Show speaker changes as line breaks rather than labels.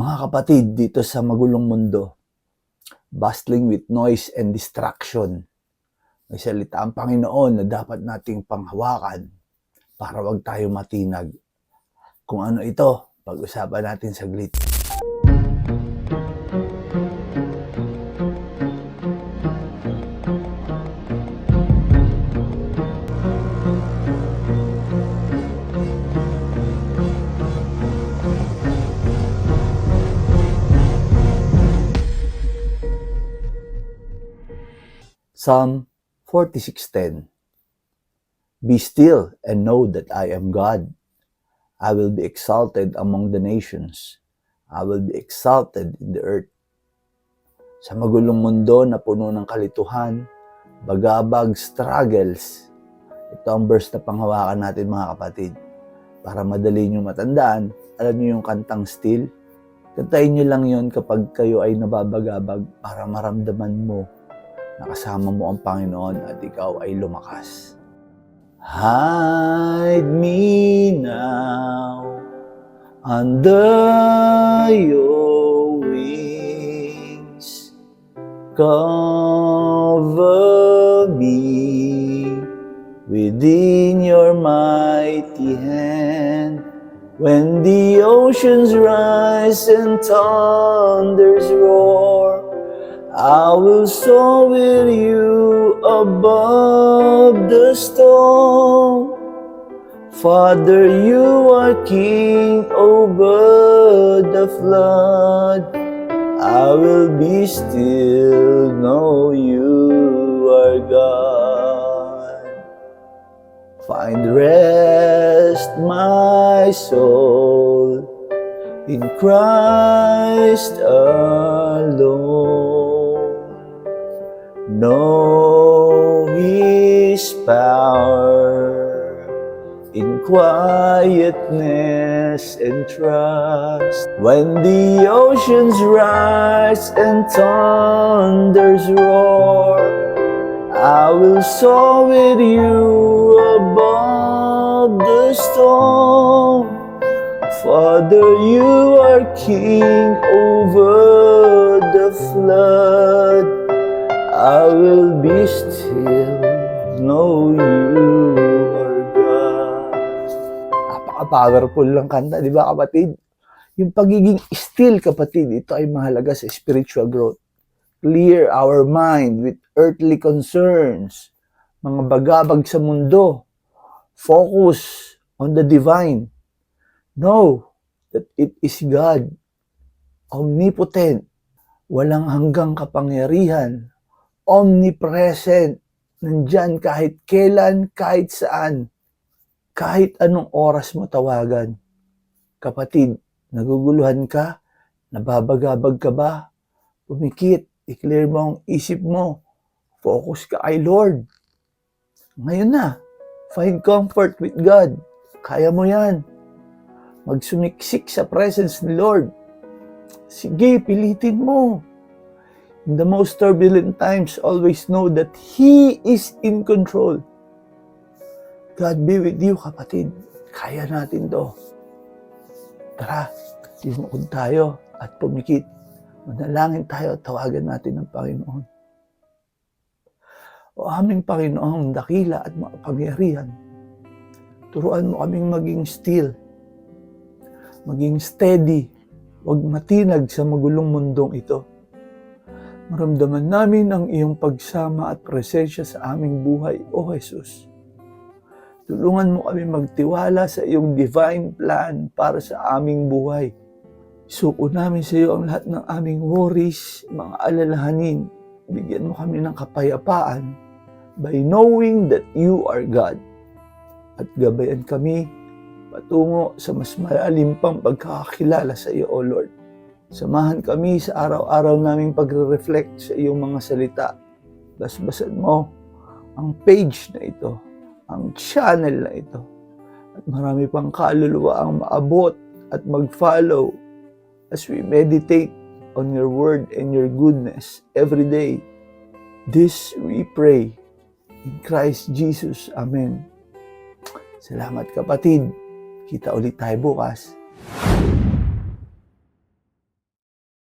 Mga kapatid, dito sa magulong mundo, bustling with noise and distraction, may salita ang Panginoon na dapat nating panghawakan para wag tayo matinag. Kung ano ito, pag-usapan natin saglit. Psalm 46:10 Be still and know that I am God. I will be exalted among the nations. I will be exalted in the earth. Sa magulong mundo na puno ng kalituhan, bagabag, struggles, ito ang verse na panghawakan natin mga kapatid. Para madali nyo matandaan, alam niyo yung kantang still? Kantayin nyo lang yon kapag kayo ay nababagabag para maramdaman mo nakasama mo ang Panginoon at ikaw ay lumakas. Hide me now under your wings. Cover me within your mighty hand. When the oceans rise and thunders roar, I will soar with you above the storm. Father, you are king over the flood. I will be still, know you are God. Find rest, my soul, in Christ alone. Know His power in quietness and trust. When the oceans rise and thunders roar, I will soar with you above the storm. Father, you are king over the flood. I will be still, know you are God. Napaka-powerful lang kanta, di ba kapatid? Yung pagiging still, kapatid, ito ay mahalaga sa spiritual growth. Clear our mind with earthly concerns, mga bagabag sa mundo. Focus on the divine. Know that it is God, omnipotent, walang hanggang kapangyarihan, omnipresent, nandyan kahit kailan, kahit saan, kahit anong oras mo tawagan. Kapatid, naguguluhan ka, nababagabag ka ba, pumikit, i-clear mo ang isip mo, focus ka kay Lord. Ngayon na, find comfort with God. Kaya mo yan. Magsumiksik sa presence ni Lord. Sige, pilitin mo. In the most turbulent times, always know that He is in control. God be with you, kapatid. Kaya natin to. Tara, lumukod tayo at pumikit. Manalangin tayo at tawagan natin ang Panginoon. O aming Panginoon, dakila at makapangyarihan, turuan mo kaming maging still, maging steady, huwag matinag sa magulong mundong ito. Maramdaman namin ang iyong pagsama at presensya sa aming buhay, O Jesus. Tulungan mo kami magtiwala sa iyong divine plan para sa aming buhay. Isuko namin sa iyo ang lahat ng aming worries, mga alalahanin. Bigyan mo kami ng kapayapaan by knowing that you are God. At gabayan kami patungo sa mas malalim pang pagkakakilala sa iyo, O Lord. Samahan kami sa araw-araw naming pagre-reflect sa iyong mga salita. Basbasan mo ang page na ito, ang channel na ito. At marami pang kaluluwa ang maabot at mag-follow as we meditate on your word and your goodness every day. This we pray in Christ Jesus. Amen. Salamat kapatid. Kita ulit tayo bukas.